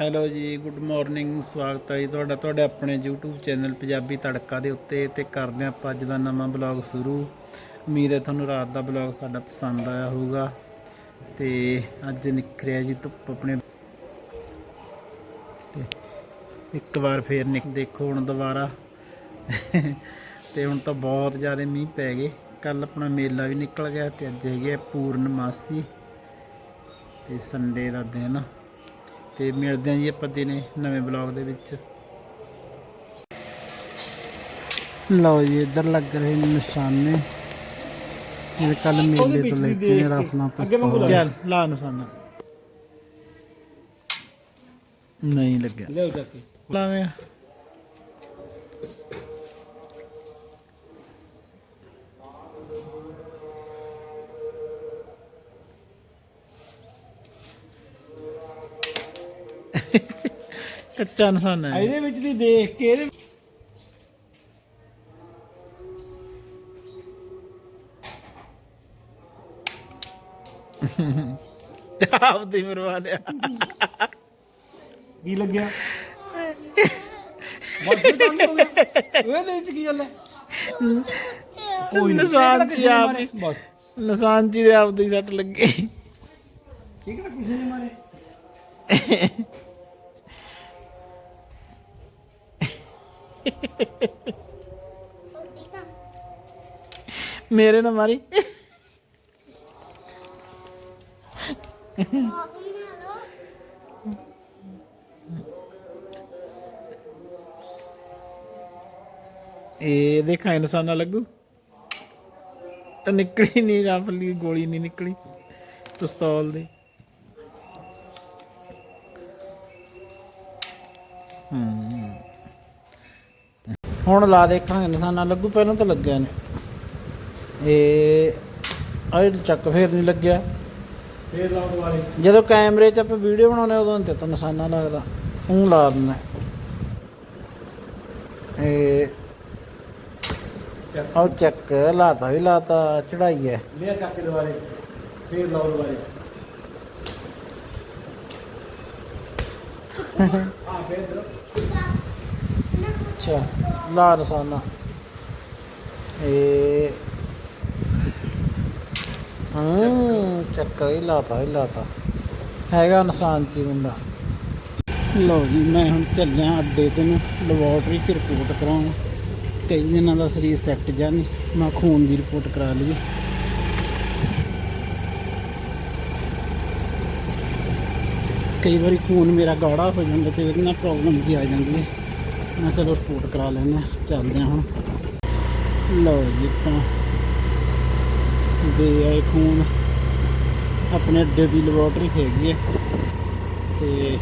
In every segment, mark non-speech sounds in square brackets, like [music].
Hello ਜੀ good morning ਸਵਾਗਤ ਹੈ ਜੀ ਤੁਹਾਡਾ, ਤੁਹਾਡੇ ਆਪਣੇ YouTube ਚੈਨਲ ਪੰਜਾਬੀ ਤੜਕਾ ਦੇ ਉੱਤੇ ਤੇ ਕਰਦੇ ਹਾਂ ਆਪਾਂ ਅੱਜ ਦਾ ਨਵਾਂ ਬਲੌਗ ਸ਼ੁਰੂ। ਉਮੀਦ ਹੈ ਤੁਹਾਨੂੰ ਰਾਤ ਦਾ ਬਲੌਗ ਸਾਡਾ ਪਸੰਦ ਆਇਆ ਹੋਊਗਾ। ਤੇ ਅੱਜ ਨਿਕਰਿਆ ਜੀ ਧੁੱਪ ਆਪਣੇ। ਤੇ ਇੱਕ ਵਾਰ ਫੇਰ ਨਿਕ, ਦੇਖੋ ਹੁਣ ਦੁਬਾਰਾ। ਤੇ ਹੁਣ ਤਾਂ ਬਹੁਤ ਜ਼ਿਆਦਾ ਮੀਂਹ ਪੈ ਗਏ। ਕੱਲ ਆਪਣਾ ਮੇਲਾ ਵੀ ਨਿਕਲ ਗਿਆ ਤੇ ਅੱਜ ਹੈਗੀ ਹੈ ਪੂਰਨਮਾਸੀ। ਤੇ ਸੰਡੇ ਦਾ ਦਿਨ। ਤੇ ਮਿਲਦੇ ਹਾਂ ਜੀ ਆਪਾਂ ਦਿਨੇ ਨਵੇਂ ਬਲੌਗ ਦੇ ਵਿੱਚ। ਲਓ ਜੀ ਇੱਧਰ ਲੱਗ ਰਹੇ ਨਿਸ਼ਾਨੇ। ਇਹ ਕੱਲ ਮੇਲੇ ਤੋਂ ਲੈ ਕੇ ਨੇ ਰਫਨਾ ਪਸਤੌਲ ਚੱਲ ਲਾ ਨਿਸ਼ਾਨਾ। ਨਹੀਂ ਲੱਗਿਆ। ਲਿਓ ਜਾ ਕੇ। ਲਾਵੇਂ ਕੱਚਾ ਨਿਸ਼ਾਨਾ ਹੈ। ਇਹਦੇ ਵਿੱਚ ਦੀ ਦੇਖ ਕੇ ਇਹਦੇ ਆਪਦੀ ਮਰਵਾ ਲਿਆ। ਕੀ ਲੱਗਿਆ? ਬਸ ਫਿਰ ਤਾਂ ਹੋ ਗਿਆ। ਇਹਦੇ ਵਿੱਚ ਕੀ ਗੱਲ ਹੈ? ਕੋਈ ਨਿਸ਼ਾਨ ਜੀ ਆਪ ਬਸ। ਨਿਸ਼ਾਨ ਜੀ ਦੇ ਆਪਦੀ ਸੱਟ ਲੱਗੀ। ਠੀਕ ਹੈ ਕਿਸੇ ਨੇ ਮਾਰੇ? ਮੇਰੇ ਨਾਲ ਮਾਰੀ। ਇਹ ਦੇਖਾਂ ਨਿਸ਼ਾਨਾ ਲੱਗੂ। ਤਾਂ ਨਿਕਲੀ ਨਹੀਂ ਰਾਫਲੀ ਗੋਲੀ ਨਹੀਂ ਨਿਕਲੀ। ਪਿਸਤੌਲ ਦੀ। ਹੁਣ ਲਾ ਦੇਖਾਂਗੇ ਨਿਸ਼ਾਨਾ ਲੱਗੂ ਪਹਿਲਾਂ ਤਾਂ ਲੱਗਿਆ ਨੇ। ਇਹ ਆਹ ਚੱਕ ਫੇਰ ਨਹੀਂ ਲੱਗਿਆ। ਫੇਰ ਲਾਓ ਦੁਬਾਰੇ ਜਦੋਂ ਕੈਮਰੇ 'ਚ ਆਪਾਂ ਵੀਡੀਓ ਬਣਾਉਂਦੇ ਉਦੋਂ ਤੇ ਤਾਂ ਨਿਸ਼ਾਨਾ ਲੱਗਦਾ। ਉਹ ਲਾ ਦਿੰਦਾ ਇਹ ਚੱਕ। ਉਹ ਚੱਕ ਲਾਤਾ ਵੀ ਲਾਤਾ ਚੜਾਈ ਹੈ। ਲਿਆ ਚੱਕ ਦੁਬਾਰੇ ਫੇਰ ਲਾਓ ਦੁਬਾਰੇ [laughs] ਹਾਂ ਫੇਰ ਅੱਛਾ, ਲਾ ਨਿਸ਼ਾਨਾ ਇਹ ਹਾਂ ਚੱਕ ਹੀ ਲਾਤਾ ਹੀ ਲਾਤਾ। ਹੈਗਾ ਇਨਸਾਨ ਚ ਹੀ ਮੁੰਡਾ। ਲਓ ਜੀ, ਮੈਂ ਹੁਣ ਚੱਲਿਆ ਅੱਡੇ ਤੇ ਨੂੰ, ਲੈਬੋਰਟਰੀ 'ਚ ਰਿਪੋਰਟ ਕਰਾਉਣ। ਕਈ ਦਿਨਾਂ ਦਾ ਸਰੀਰ ਸੈੱਟ ਜਾ ਨਹੀਂ ਮੈਂ ਖੂਨ ਦੀ ਰਿਪੋਰਟ ਕਰਾ ਲਈ ਕਈ ਵਾਰੀ ਖੂਨ ਮੇਰਾ ਗਾੜਾ ਹੋ ਜਾਂਦਾ ਤੇ ਉਹਦੇ ਨਾਲ ਪ੍ਰੋਬਲਮ ਵੀ ਆ ਜਾਂਦੀ ਹੈ। ਮੈਂ ਚਲੋ ਰਿਪੋਰਟ ਕਰਾ ਲੈਂਦੇ ਹਾਂ, ਚੱਲਦੇ ਹਾਂ ਹੁਣ। ਲਓ ਜੀ ਆਪਾਂ ਦੇ ਆਏ ਖੂਨ। ਆਪਣੇ ਅੱਡੇ ਦੀ ਲੈਬੋਰਟਰੀ ਹੈਗੀ ਹੈ ਤੇ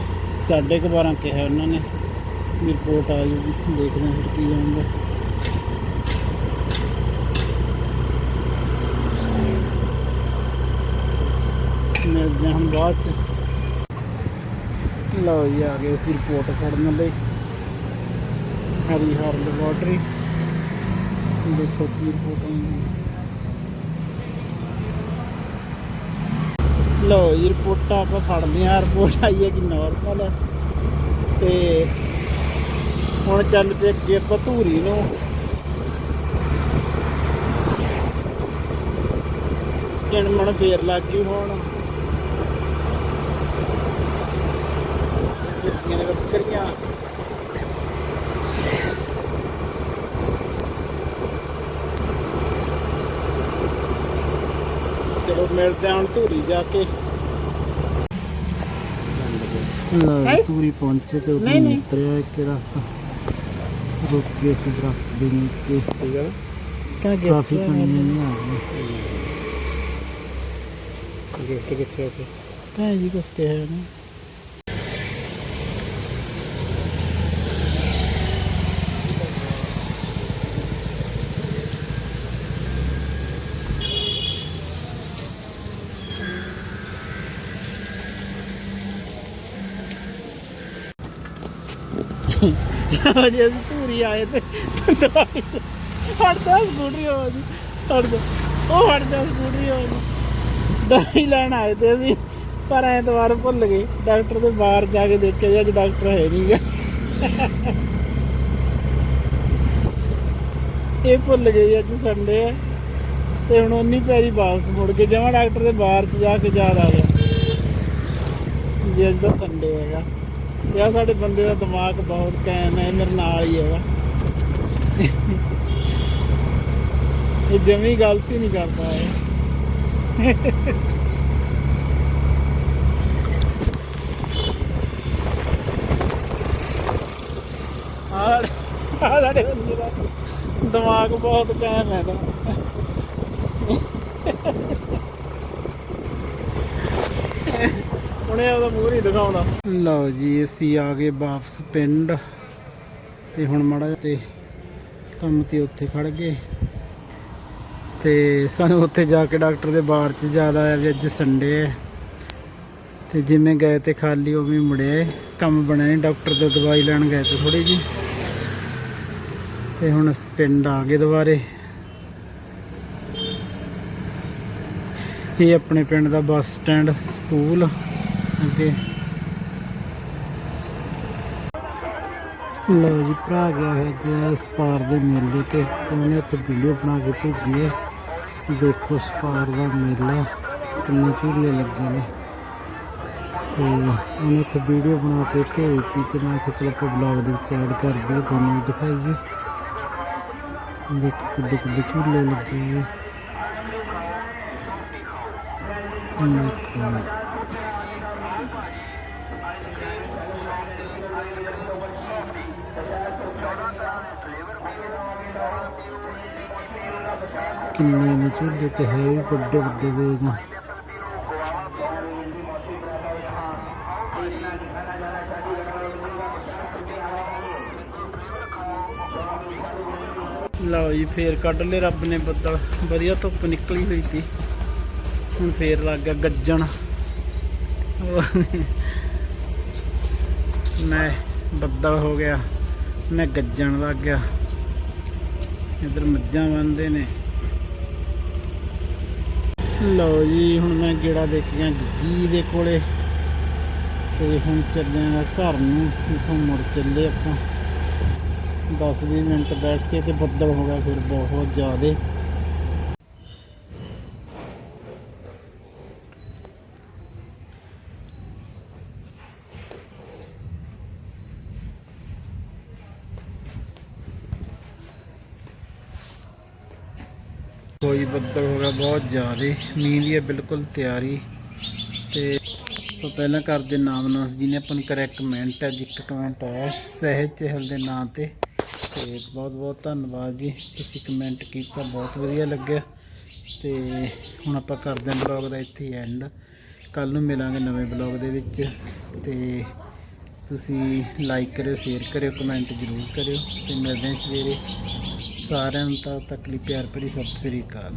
ਸਾਢੇ ਕੁ ਬਾਰਾਂ ਕਿਹਾ ਉਹਨਾਂ ਨੇ ਰਿਪੋਰਟ ਆ ਜੂਗੀ ਦੇਖਦੇ ਹਾਂ ਫਿਰ ਕੀ ਆਉਂਦਾ। ਮਿਲਦੇ ਹਾਂ ਹੁਣ ਬਾਅਦ ਚ। ਲਓ ਜੀ, ਆ ਗਏ ਸੀ ਰਿਪੋਰਟ ਫੜਨ ਲਈ। ਹਰੀ ਹਰ ਲੈਬੋਰਟਰੀ ਦੇਖੋ ਕੀ ਰਿਪੋਰਟ ਆਉਂਦੀ ਹੈ ਲਓ ਆਪਾਂ ਫੜਦੇ ਹਾਂ ਰਿਪੋਰਟ ਆਈ ਹੈ ਕਿ ਨਾਰਮਲ ਹੈ ਤੇ ਹੁਣ ਚੱਲ ਪਏ ਅੱਗੇ ਆਪਾਂ ਧੂਰੀ ਨੂੰ। ਜਨਮਣ ਫੇਰ ਲੱਗ ਗਈ ਹੁਣ। ਕਿੰਨੀਆਂ ਨੇ ਬੱਕਰੀਆਂ। ਚਲੋ ਮਿਲਦੇ ਹਾਂ ਹੁਣ ਧੂਰੀ ਜਾ ਕੇ। ਲੈ ਧੂਰੀ ਪਹੁੰਚੇ ਤੇ ਉਦੋਂ ਉਤਰਿਆ ਇੱਕ ਰਸਤਾ ਰੁਕ ਕੇ ਸੀ ਦਰਖਤ ਦੇ ਨੀਚੇ। ਠੀਕ ਹੈ ਕਾਫੀ ਕਾਫੀ ਪਾਣੀ ਨਹੀਂ ਆ ਰਿਹਾ ਗਿਫਟ ਕਿੱਥੇ ਉੱਥੇ? ਕਾਹ ਜੀ ਕੁਛ ਕਿਹਾ ਨਾ। ਜੇ ਅਸੀਂ ਧੂਰੀ ਆਏ ਤੇ ਹਟਦਾ ਸਕੂਟਰੀ ਹੋ ਜੀ। ਹਟਦਾ ਉਹ ਹਟਦਾ ਸਕੂਟਰੀ ਹੋ ਜੀ ਦਵਾਈ ਲੈਣ ਆਏ ਤੇ ਅਸੀਂ ਪਰ ਐਤਵਾਰ ਭੁੱਲ ਗਏ। ਡਾਕਟਰ ਦੇ ਬਾਹਰ ਜਾ ਕੇ ਦੇਖਿਆ ਜੀ ਅੱਜ ਡਾਕਟਰ ਹੈ ਨਹੀਂਗਾ ਇਹ ਭੁੱਲ ਗਏ ਜੀ, ਅੱਜ ਸੰਡੇ ਹੈ। ਤੇ ਹੁਣ ਉਨੀ ਪੈਰੀ ਵਾਪਸ ਮੁੜ ਕੇ ਜਾਵਾਂ ਡਾਕਟਰ ਦੇ ਬਾਹਰ ਚ ਜਾ ਕੇ ਯਾਦ ਆ ਗਿਆ। ਜੀ ਅੱਜ ਦਾ ਸੰਡੇ ਹੈਗਾ। ਤੇ ਸਾਡੇ ਬੰਦੇ ਦਾ ਦਿਮਾਗ ਬਹੁਤ ਕਾਇਮ ਹੈ, ਇਹ ਮੇਰੇ ਨਾਲ ਹੀ ਹੈਗਾ। ਇਹ ਜਮੀ ਗਲਤੀ ਨਹੀਂ ਕਰਦਾ ਹੈ ਆਹ ਸਾਡੇ ਬੰਦੇ ਦਾ ਦਿਮਾਗ ਬਹੁਤ ਕਾਇਮ ਹੈ ਦਾ ਉਹਨੇ ਉਹਦਾ ਮੂੰਹ ਨਹੀਂ ਦਿਖਾਉਂਦਾ ਲਓ ਜੀ, ਅਸੀਂ ਆ ਗਏ ਵਾਪਸ ਪਿੰਡ। ਤੇ ਹੁਣ ਮਾੜਾ ਤੇ ਕੰਮ ਤੇ ਉੱਥੇ ਖੜ ਗਏ। ਤੇ ਸਾਨੂੰ ਉੱਥੇ ਜਾ ਕੇ ਡਾਕਟਰ ਦੇ ਬਾਹਰ ਚ ਜ਼ਿਆਦਾ ਆਇਆ ਵੀ ਅੱਜ ਸੰਡੇ ਹੈ। ਤੇ ਜਿਵੇਂ ਗਏ ਤੇ ਖਾਲੀ ਉਹ ਵੀ ਮੁੜਿਆ ਕੰਮ ਬਣਿਆ ਨਹੀਂ, ਡਾਕਟਰ ਤੋਂ ਦਵਾਈ ਲੈਣ ਗਏ ਤੇ ਥੋੜੀ ਜੀ ਤੇ ਹੁਣ ਅਸੀਂ ਪਿੰਡ ਆ ਗਏ ਦੁਬਾਰੇ। ਇਹ ਆਪਣੇ ਪਿੰਡ ਦਾ ਬੱਸ ਸਟੈਂਡ, ਸਕੂਲ। ਅੱਗੇ ਲਓ ਜੀ, ਭਰਾ ਗਿਆ ਹੈ ਜੀ ਸਪਾਰ ਦੇ ਮੇਲੇ ਤੇ। ਤੇ ਉਹਨੇ ਉੱਥੇ ਵੀਡੀਓ ਬਣਾ ਕੇ ਭੇਜੀ ਹੈ। ਦੇਖੋ ਸਪਾਰ ਦਾ ਮੇਲਾ ਕਿੰਨੇ ਝੂਲੇ ਲੱਗੇ ਨੇ। ਤੇ ਉਹਨੇ ਉੱਥੇ ਵੀਡੀਓ ਬਣਾ ਕੇ ਭੇਜਤੀ ਤੇ ਮੈਂ ਕਿਹਾ ਚਲੋ ਆਪਾਂ ਬਲੌਗ ਦੇ ਵਿੱਚ ਐਡ ਕਰ ਦਈਏ, ਤੁਹਾਨੂੰ ਵੀ ਦਿਖਾਈਏ। ਦੇਖੋ ਕਿੱਡੇ ਕਿੱਡੇ ਝੂਲੇ ਲੱਗੇ ਹੋਏ। ਦੇਖੋ। ਕਿੰਨੇ ਨੇ ਝੂਲੇ ਤੇ ਹੈ ਵੀ ਵੱਡੇ ਵੱਡੇ ਵੇ ਨੇ ਲਓ ਜੀ, ਫੇਰ ਕੱਢ ਲਏ ਰੱਬ ਨੇ ਬੱਦਲ। ਵਧੀਆ ਧੁੱਪ ਨਿਕਲੀ ਹੋਈ ਸੀ। ਹੁਣ ਫੇਰ ਲੱਗ ਗਿਆ ਗੱਜਣ। ਮੈਂ ਬੱਦਲ ਹੋ ਗਿਆ, ਮੈਂ ਗੱਜਣ ਲੱਗ ਗਿਆ। ਇਧਰ ਮੱਝਾਂ ਬੰਦੇ ਨੇ। ਲਓ ਜੀ, ਹੁਣ ਮੈਂ ਗੇੜਾ ਦੇਖ ਗਿਆ ਗੱਗੀ ਦੇ ਕੋਲੇ। ਤੇ ਹੁਣ ਚੱਲਿਆ ਘਰ ਨੂੰ, ਇੱਥੋਂ ਮੁੜ ਚੱਲੇ ਆਪਾਂ। 10-20 ਮਿੰਟ ਬੈਠ ਕੇ ਤੇ ਬੱਦਲ ਹੋ ਗਿਆ ਫਿਰ ਬਹੁਤ ਜ਼ਿਆਦੇ। ਕੋਈ ਬੱਦਲ ਹੋ ਗਿਆ, ਬਹੁਤ ਜ਼ਿਆਦਾ। ਮੀਂਹ ਦੀ ਹੈ ਬਿਲਕੁਲ ਤਿਆਰੀ। ਤੇ ਤੋਂ ਪਹਿਲਾਂ ਕਰਦੇ ਨਾਮਨਾਸ ਜੀ ਨੇ ਆਪਾਂ ਨੂੰ ਕਰਿਆ ਕਮੈਂਟ ਅੱਜ ਇੱਕ ਕਮੈਂਟ ਆਇਆ, ਸਹਿਜ ਚਹਿਲ ਦੇ ਨਾਂ ਤੇ। ਤੇ ਬਹੁਤ ਬਹੁਤ ਧੰਨਵਾਦ ਜੀ, ਤੁਸੀਂ ਕਮੈਂਟ ਕੀਤਾ, ਬਹੁਤ ਵਧੀਆ ਲੱਗਿਆ। ਤੇ ਹੁਣ ਆਪਾਂ ਕਰਦੇ ਹਾਂ ਬਲੌਗ ਦਾ ਇੱਥੇ ਐਂਡ ਕੱਲ ਨੂੰ ਮਿਲਾਂਗੇ ਨਵੇਂ ਬਲੌਗ ਦੇ ਵਿੱਚ। ਤੇ ਤੁਸੀਂ ਲਾਈਕ ਕਰਿਓ ਸ਼ੇਅਰ ਕਰਿਓ ਕਮੈਂਟ ਜ਼ਰੂਰ ਕਰਿਓ। ਤੇ ਮਿਲਦੇ ਹਾਂ ਸਵੇਰੇ। ਸਾਰਿਆਂ ਨੂੰ ਤਾਂ ਤੱਕ ਪਿਆਰ ਭਰੀ ਸਤਿ ਸ੍ਰੀ ਅਕਾਲ।